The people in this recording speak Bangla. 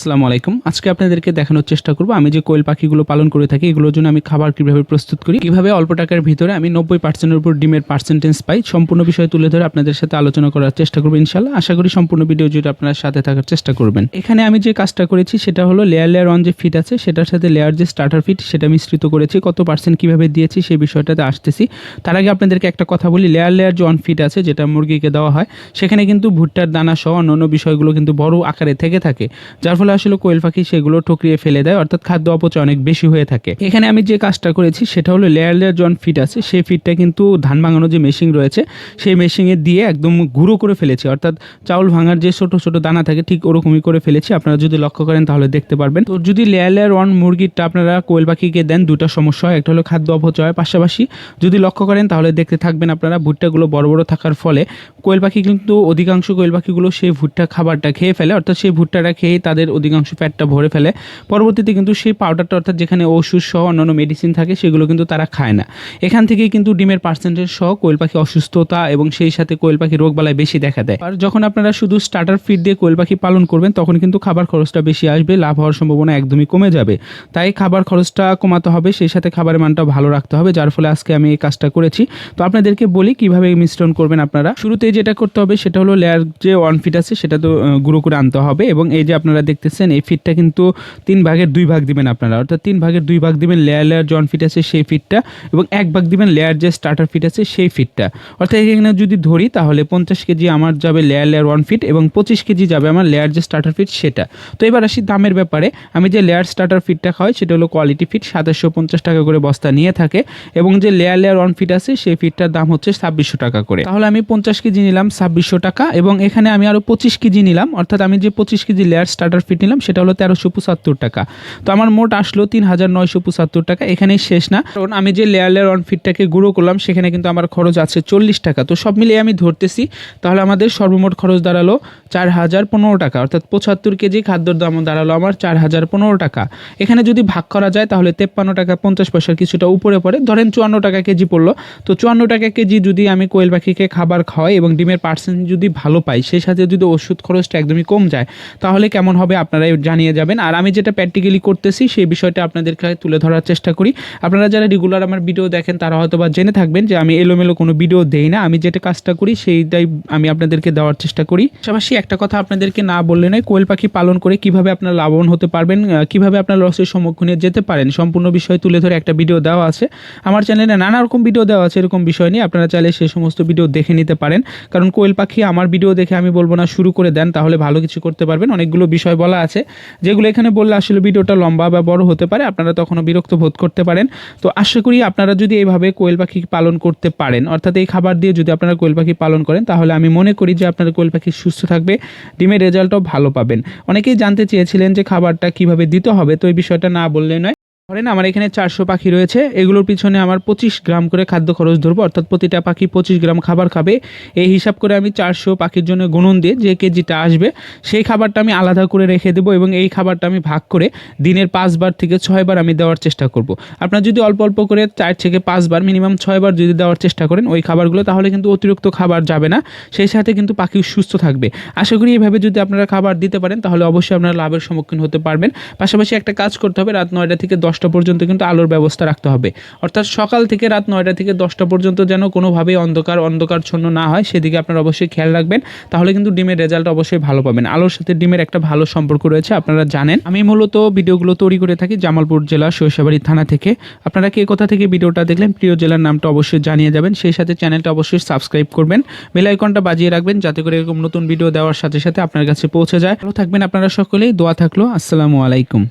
আসসালামু আলাইকুম। আজকে আপনাদেরকে দেখানোর চেষ্টা করব, আমি যে কোয়েল পাখিগুলো পালন করে থাকি, এগুলোর জন্য আমি খাবার কীভাবে প্রস্তুত করি, কীভাবে অল্প টাকার ভিতরে আমি নব্বই পার্সেন্টের উপর ডিমের পার্সেন্টেজ পাই, সম্পূর্ণ বিষয় তুলে ধরে আপনাদের সাথে আলোচনা করার চেষ্টা করব ইনশাল্লাহ আশা করি সম্পূর্ণ ভিডিও জুড়ে আপনার সাথে থাকার চেষ্টা করবেন। এখানে আমি যে কাজটা করেছি, সেটা হলো লেয়ার লেয়ার অন যে ফিট আছে, সেটার সাথে লেয়ার যে স্টার্টার ফিট সেটা মিশ্রিত করেছি, কত পার্সেন্ট কীভাবে দিয়েছি, সেই বিষয়টাতে আসতেছি। তার আগে আপনাদেরকে একটা কথা বলি লেয়ার লেয়ার যে অন ফিট আছে, যেটা মুরগিকে দেওয়া হয়, সেখানে কিন্তু ভুট্টার দানা সহ অন্য বিষয়গুলো কিন্তু বড় আকারে থেকে থাকে, যার ফলে আসলে কোয়েল পাখি সেগুলো ঠকরিয়ে ফেলে দেয়, অর্থাৎ খাদ্য অপচয় অনেক বেশি হয়ে থাকে। এখানে আমি যে কাজটা করেছি সেটা হলো লেয়ার লেয়ার জন ফিট আছে, সেই ফিটটা কিন্তু ধান ভাঙানোর যে মেশিন রয়েছে, সেই মেশিনে দিয়ে একদম গুঁড়ো করে ফেলেছি। অর্থাৎ চাউল ভাঙার যে ছোট ছোট দানা থাকে, ঠিক ওরকমই করে ফেলেছি। আপনারা যদি লক্ষ্য করেন তাহলে দেখতে পারবেন। তো যদি লেয়ার লেয়ার ওয়ান মুরগিটা আপনারা কোয়েল পাখিকে দেন, দুটো সমস্যা হয়। একটা হলো খাদ্য অপচয়, পাশাপাশি যদি লক্ষ্য করেন তাহলে দেখতে থাকবেন আপনারা ভুট্টাগুলো বড় বড় থাকার ফলে কোয়েল পাখি কিন্তু অধিকাংশ কোয়েল পাখিগুলো সেই ভুট্টা খাবারটা খেয়ে ফেলে, অর্থাৎ সেই ভুট্টাটা খেয়ে তাদের অধিকাংশ ফ্যাটটা ভরে ফেলে। পরবর্তীতে কিন্তু সেই পাউডারটা অর্থাৎ যেখানে ওষুধ সহ অন্যান্য মেডিসিন থাকে, সেগুলো কিন্তু তারা খায় না। এখান থেকেই কিন্তু ডিমের পার্সেন্টেজ সহ কোয়েল পাখি অসুস্থতা এবং সেই সাথে কোয়েল পাখি রোগবালাই বেশি দেখা দেয়। আর যখন আপনারা শুধু স্টার্টার ফিড দিয়ে কোয়েল পাখি পালন করবেন, তখন কিন্তু খাবার খরচটা বেশি আসবে, লাভ হওয়ার সম্ভাবনা একদমই কমে যাবে। তাই খাবার খরচটা কমাতে হবে, সেই সাথে খাবারের মানটা ভালো রাখতে হবে, যার ফলে আজকে আমি এই কাজটা করেছি। তো আপনাদেরকে বলি কীভাবে মিশ্রণ করবেন আপনারা। শুরুতে যেটা করতে হবে, সেটা হলো লেয়ার যে ওয়ান ফিট আছে, সেটা তো গুঁড়ো করে আনতে হবে এবং এই যে আপনারা দেখতেছেন, এই ফিটটা কিন্তু তিন ভাগের দুই ভাগ দিবেন আপনারা। অর্থাৎ তিন ভাগের দুই ভাগ দিবেন লেয়ার লেয়ার জন ফিট আছে সেই ফিটটা এবং এক ভাগ দিবেন লেয়ার যে স্টার্টার ফিট আছে সেই ফিটটা। অর্থাৎ এখানে যদি ধরি তাহলে পঞ্চাশ কেজি আমার যাবে লেয়ার লেয়ার ওয়ান ফিট এবং পঁচিশ কেজি যাবে আমার লেয়ার যে স্টার্টার ফিট সেটা। তো এবার আসি দামের ব্যাপারে। আমি যে লেয়ার স্টার্টার ফিটটা খাওয়াই সেটা হলো কোয়ালিটি ফিট সাতাশশো পঞ্চাশ টাকা করে বস্তা নিয়ে থাকে এবং যে লেয়ার লেয়ার ওয়ান ফিট আছে সেই ফিটটার দাম হচ্ছে ছাব্বিশশো টাকা করে। তাহলে আমি পঞ্চাশ কেজি নিলাম ছাব্বিশশো টাকা এবং এখানে আমি আরও পঁচিশ কেজি নিলাম। অর্থাৎ আমি যে পঁচিশ কেজি লেয়ার স্টার্টার ফিট নিলাম, সেটা হলো তেরোশো পঁচাত্তর টাকা। তো আমার মোট আসলো তিন হাজার নয়শো পঁচাত্তর টাকা, এখানেই শেষ না। কারণ আমি যে লেয়ার লেয়ার ওয়ান ফিটটাকে গুঁড়ো করলাম, সেখানে কিন্তু আমার খরচ আছে চল্লিশ টাকা। তো সব মিলিয়ে আমি ধরতেছি, তাহলে আমাদের সর্বমোট খরচ দাঁড়াল চার হাজার পনেরো টাকা। অর্থাৎ পঁচাত্তর কেজি খাদ্যর দাম দাঁড়াল আমার চার হাজার পনেরো টাকা। এখানে যদি ভাগ করা যায়, তাহলে তেপ্পান্ন টাকা পঞ্চাশ পয়সার কিছুটা উপরে পড়ে। ধরেন চুয়ান্ন টাকা কেজি পড়ল। তো চুয়ান্ন টাকা কেজি যদি আমি কোয়েল পাখিকে খাবার খাওয়াই এবং ডিমের পার্সেন্ট যদি ভালো পাই, সেই সাথে যদি ওষুধ খরচটা একদমই কম যায়, তাহলে কেমন হবে? আপনারাই জানিয়ে যাবেন। আর আমি যেটা প্র্যাকটিক্যালি করতেছি, সেই বিষয়টা আপনাদেরকে তুলে ধরার চেষ্টা করি। আপনারা যারা রেগুলার আমার ভিডিও দেখেন, তারা হয়তো বা জেনে থাকবেন যে আমি এলোমেলো কোনো ভিডিও দেই না। আমি যেটা কাজটা করি, সেইটাই আমি আপনাদেরকে দেওয়ার চেষ্টা করি। পাশাপাশি একটা কথা আপনাদেরকে না বললে নয়, কোয়েল পাখি পালন করে কীভাবে আপনার লাভবান হতে পারবেন কীভাবে আপনার লসের সম্মুখীনে যেতে পারেন, সম্পূর্ণ বিষয় তুলে ধরে একটা ভিডিও দেওয়া আছে। আমার চ্যানেলে নানা রকম ভিডিও দেওয়া আছে, এরকম বিষয় নিয়ে। আপনারা চাইলে সেই সমস্ত ভিডিও দেখে নিতে পারেন। কারণ কোয়েল পাখি আমার ভিডিও দেখে আমি বলব না, শুরু করে দেন, তাহলে ভালো কিছু করতে পারবেন। অনেকগুলো বিষয় বলা আছে, যেগুলো এখানে বললে আসলে ভিডিওটা লম্বা বা বড় হতে পারে, আপনারা তখনও বিরক্ত বোধ করতে পারেন। তো আশা করি আপনারা যদি এইভাবে কোয়েল পাখি পালন করতে পারেন, অর্থাৎ এই খাবার দিয়ে যদি আপনারা কোয়েল পাখি পালন করেন, তাহলে আমি মনে করি যে আপনারা কোয়েল পাখি সুস্থ থাকবে, ডিমের রেজাল্টও ভালো পাবেন। অনেকেই জানতে চেয়েছিলেন যে খাবারটা কীভাবে দিতে হবে, তো এই বিষয়টা না বললে নয়। ধরেন আমার এখানে চারশো পাখি রয়েছে, এগুলোর পিছনে আমার পঁচিশ গ্রাম করে খাদ্য খরচ ধরবো, অর্থাৎ প্রতিটা পাখি পঁচিশ গ্রাম খাবার খাবে। এই হিসাব করে আমি চারশো পাখির জন্য গুণন দিয়ে যে কেজিটা আসবে, সেই খাবারটা আমি আলাদা করে রেখে দেবো এবং এই খাবারটা আমি ভাগ করে দিনের পাঁচবার থেকে ছয়বার আমি দেওয়ার চেষ্টা করব। আপনার যদি অল্প অল্প করে চার থেকে পাঁচবার মিনিমাম ছয়বার যদি দেওয়ার চেষ্টা করেন ওই খাবারগুলো, তাহলে কিন্তু অতিরিক্ত খাবার যাবে না, সেই সাথে কিন্তু পাখি সুস্থ থাকবে। আশা করি এইভাবে যদি আপনারা খাবার দিতে পারেন, তাহলে অবশ্যই আপনারা লাভের সম্মুখীন হতে পারবেন। পাশাপাশি একটা কাজ করতে হবে, রাত নয়টা থেকে দশটা পর্যন্ত কিন্তু আলোর ব্যবস্থা রাখতে হবে। অর্থাৎ সকাল থেকে রাত নয়টা থেকে দশটা পর্যন্ত যেন কোনোভাবেই অন্ধকার, অন্ধকারচ্ছন্ন না হয়, সেদিকে আপনারা অবশ্যই খেয়াল রাখবেন। তাহলে কিন্তু ডিমের রেজাল্ট অবশ্যই ভালো পাবেন। আলোর সাথে ডিমের একটা ভালো সম্পর্ক রয়েছে, আপনারা জানেন। আমি মূলত ভিডিওগুলো তৈরি করে থাকি জামালপুর জেলা সৈশাবাড়ি থানা থেকে। আপনারা কে কোথা থেকে ভিডিওটা দেখলেন, প্রিয় জেলার নামটা অবশ্যই জানিয়ে যাবেন। সেই সাথে চ্যানেলটা অবশ্যই সাবস্ক্রাইব করবেন। বেল আইকনটা বাজিয়ে রাখবেন যাতে করে এরকম নতুন ভিডিও দেওয়ার সাথে সাথে আপনার কাছে পৌঁছে যায়। ভালো থাকবেন আপনারা সকলেই। দোয়া থাকল। আসসালামু আলাইকুম।